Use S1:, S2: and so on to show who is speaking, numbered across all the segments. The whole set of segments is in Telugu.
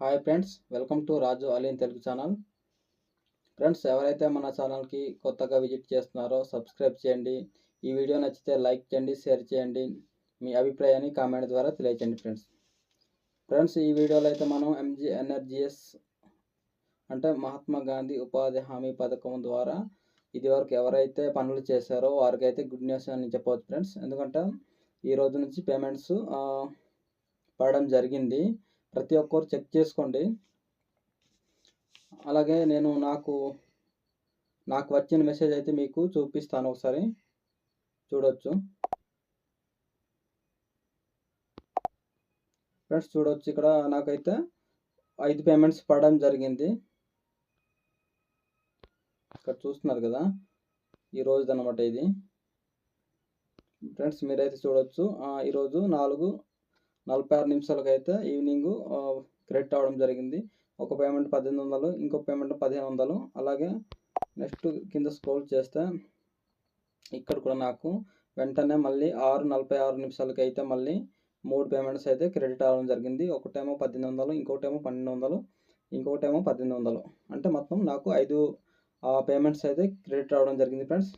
S1: Hi friends welcome to Raju అలీన్ Telugu channel friends ఎవరైతే మన ఛానల్కి కొత్తగా విజిట్ చేస్తున్నారో సబ్స్క్రైబ్ చేయండి. ఈ వీడియో నచ్చితే లైక్ చేయండి షేర్ చేయండి. మీ అభిప్రాయాన్ని కామెంట్ ద్వారా తెలియచేయండి ఫ్రెండ్స్ ఫ్రెండ్స్ ఈ వీడియోలో అయితే మనం ఎంజీ ఎన్ఆర్జిఎస్ అంటే మహాత్మా గాంధీ ఉపాధి హామీ పథకం ద్వారా ఇదివరకు ఎవరైతే పనులు చేశారో వారికైతే గుడ్ న్యూస్ అని చెప్పవచ్చు ఫ్రెండ్స్ ఎందుకంటే ఈ రోజు నుంచి పేమెంట్స్ పడడం జరిగింది. ప్రతి ఒక్కరు చెక్ చేసుకోండి. అలాగే నేను నాకు నాకు వచ్చిన మెసేజ్ అయితే మీకు చూపిస్తాను ఒకసారి. చూడొచ్చు. ఫ్రెండ్స్ చూడొచ్చు ఇక్కడ నాకైతే ఐదు పేమెంట్స్ పడడం జరిగింది. ఇక్కడ చూస్తున్నారు కదా ఈ రోజుది అనమాట ఇది. ఫ్రెండ్స్ మీరైతే చూడొచ్చు. ఈరోజు నాలుగు నలభై ఆరు నిమిషాలకు అయితే ఈవినింగ్ క్రెడిట్ అవ్వడం జరిగింది. ఒక పేమెంట్ పద్దెనిమిది వందలు ఇంకో పేమెంట్ పదిహేను వందలు. అలాగే నెక్స్ట్ కింద స్క్రోల్ చేస్తే ఇక్కడ కూడా నాకు వెంటనే మళ్ళీ ఆరు నలభై ఆరు నిమిషాలకి అయితే మళ్ళీ మూడు పేమెంట్స్ అయితే క్రెడిట్ అవ్వడం జరిగింది. ఒకటేమో పద్దెనిమిది వందలు ఇంకోటేమో పన్నెండు వందలు ఇంకోటేమో పద్దెనిమిది వందలు. అంటే మొత్తం నాకు ఐదు పేమెంట్స్ అయితే క్రెడిట్ అవ్వడం జరిగింది ఫ్రెండ్స్.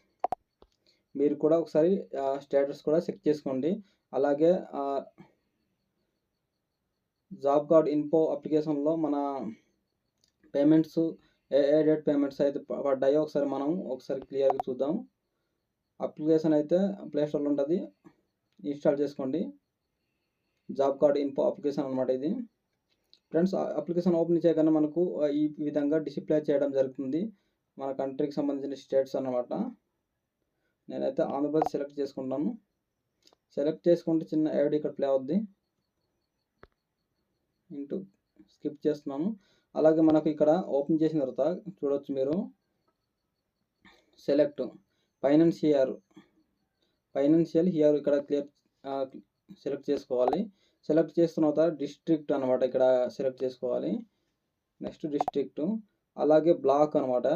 S1: మీరు కూడా ఒకసారి స్టేటస్ కూడా చెక్ చేసుకోండి. అలాగే జాబ్ కార్డ్ ఇన్ఫో అప్లికేషన్లో మన పేమెంట్స్ ఏ ఏ డేట్ పేమెంట్స్ అయితే పడ్డాయో ఒకసారి మనం ఒకసారి క్లియర్గా చూద్దాం. అప్లికేషన్ అయితే ప్లేస్టోర్లో ఉంటుంది. ఇన్స్టాల్ చేసుకోండి. జాబ్ కార్డ్ ఇన్ఫో అప్లికేషన్ అనమాట ఇది. ఫ్రెండ్స్ అప్లికేషన్ ఓపెన్ చేయగానే మనకు ఈ విధంగా డిస్ప్లే చేయడం జరుగుతుంది. మన కంట్రీకి సంబంధించిన స్టేట్స్ అన్నమాట. నేనైతే ఆంధ్రప్రదేశ్ సెలెక్ట్ చేసుకుంటాను. సెలెక్ట్ చేసుకుంటే చిన్న యాడ్ ఇక్కడ ప్లే అవుద్ది. ఇంటూ స్కిప్ చేస్తున్నాము. అలాగే మనకు ఇక్కడ ఓపెన్ చేసిన తర్వాత చూడవచ్చు మీరు. Select. Finance financier. Financial here ఇక్కడ క్లియర్ సెలెక్ట్ చేసుకోవాలి. సెలెక్ట్ చేస్తున్న తర్వాత డిస్ట్రిక్ట్ అనమాట ఇక్కడ సెలెక్ట్ చేసుకోవాలి. Next district. అలాగే బ్లాక్ అనమాట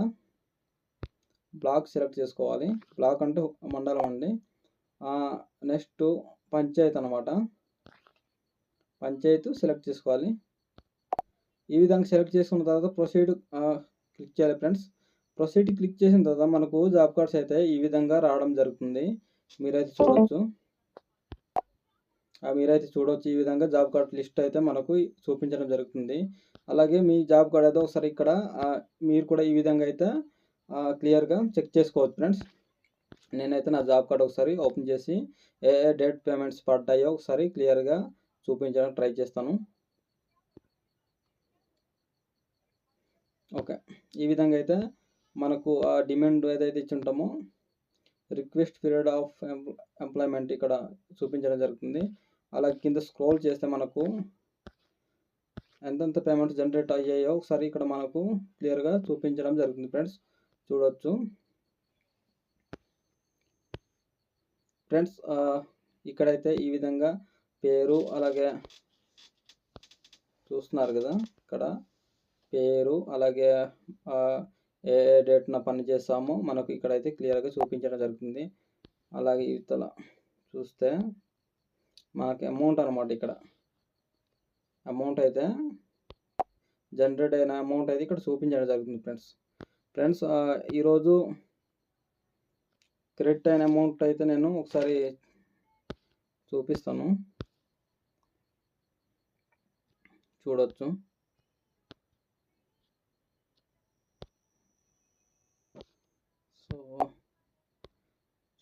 S1: బ్లాక్ సెలెక్ట్ చేసుకోవాలి. బ్లాక్ అంటే మండలం అండి. నెక్స్ట్ పంచాయత్ అనమాట పంచాయత్ సెలెక్ట్ చేసుకోవాలి. ఈ విధంగా సెలెక్ట్ చేసుకున్న తర్వాత ప్రొసీడ్ క్లిక్ చేయాలి ఫ్రెండ్స్. ప్రొసీడ్ క్లిక్ చేసిన తర్వాత మనకు జాబ్ కార్డ్స్ అయితే ఈ విధంగా రావడం జరుగుతుంది. మీరైతే చూడవచ్చు మీరైతే చూడవచ్చు ఈ విధంగా జాబ్ కార్డ్ లిస్ట్ అయితే మనకు చూపించడం జరుగుతుంది. అలాగే మీ జాబ్ కార్డ్ అయితే ఒకసారి ఇక్కడ మీరు కూడా ఈ విధంగా అయితే క్లియర్గా చెక్ చేసుకోవచ్చు ఫ్రెండ్స్. నేనైతే నా జాబ్ కార్డ్ ఒకసారి ఓపెన్ చేసి ఏ ఏ డేట్ పేమెంట్స్ పడ్డాయో ఒకసారి క్లియర్గా చూపించడానికి ట్రై చేస్తాను. ఓకే. ఈ విధంగా అయితే మనకు ఆ డిమాండ్ ఏదైతే ఇచ్చి ఉంటామో రిక్వెస్ట్ పీరియడ్ ఆఫ్ ఎంప్లాయ్మెంట్ ఇక్కడ చూపించడం జరుగుతుంది. అలా కింద స్క్రోల్ చేస్తే మనకు ఎంతెంత పేమెంట్స్ జనరేట్ అయ్యాయో ఒకసారి ఇక్కడ మనకు క్లియర్గా చూపించడం జరుగుతుంది ఫ్రెండ్స్. చూడవచ్చు ఫ్రెండ్స్ ఇక్కడైతే ఈ విధంగా పేరు అలాగే చూస్తున్నారు కదా ఇక్కడ. పేరు అలాగే ఏ ఏ డేట్న పని చేస్తామో మనకు ఇక్కడైతే క్లియర్గా చూపించడం జరుగుతుంది. అలాగే ఇతల చూస్తే మనకి అమౌంట్ అనమాట ఇక్కడ. అమౌంట్ అయితే జనరేట్ అయిన అమౌంట్ అయితే ఇక్కడ చూపించడం జరుగుతుంది ఫ్రెండ్స్. ఫ్రెండ్స్ ఈరోజు క్రెడిట్ అయిన అమౌంట్ అయితే నేను ఒకసారి చూపిస్తాను. చూడవచ్చు సో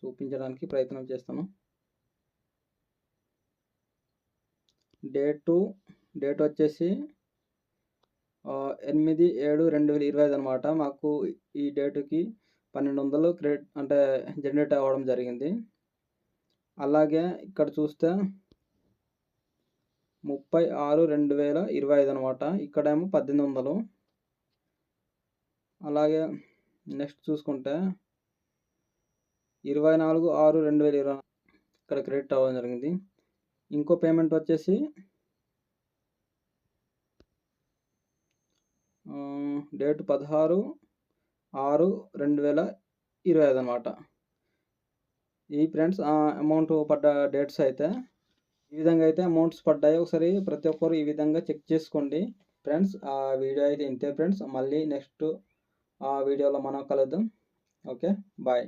S1: చూపించడానికి ప్రయత్నం చేస్తాను. డేటు డేట్ వచ్చేసి ఎనిమిది ఏడు రెండు వేల ఇరవై ఐదు అనమాట మాకు ఈ డేటుకి పన్నెండు వందలు క్రెడిట్ అంటే జనరేట్ అవ్వడం జరిగింది. అలాగే ఇక్కడ చూస్తే ముప్పై ఆరు రెండు వేల ఇరవై ఐదు అనమాట ఇక్కడేమో పద్దెనిమిది వందలు. అలాగే నెక్స్ట్ చూసుకుంటే ఇరవై నాలుగు ఆరు రెండు వేల ఇరవై ఇక్కడ క్రెడిట్ అవ్వడం జరిగింది. ఇంకో పేమెంట్ వచ్చేసి డేట్ పదహారు ఆరు రెండు వేల ఇరవై ఐదు అనమాట ఈ ఫ్రెండ్స్ అమౌంట్ పడ్డ డేట్స్ అయితే ఈ విధంగా అయితే అమౌంట్స్ పడ్డాయి. ఒకసారి ప్రతి ఒక్కరు ఈ విధంగా చెక్ చేసుకోండి. ఫ్రెండ్స్ ఆ వీడియో అయితే ఇంతే ఫ్రెండ్స్ మళ్ళీ నెక్స్ట్ ఆ వీడియోలో మనం కలుద్దాం. Okay bye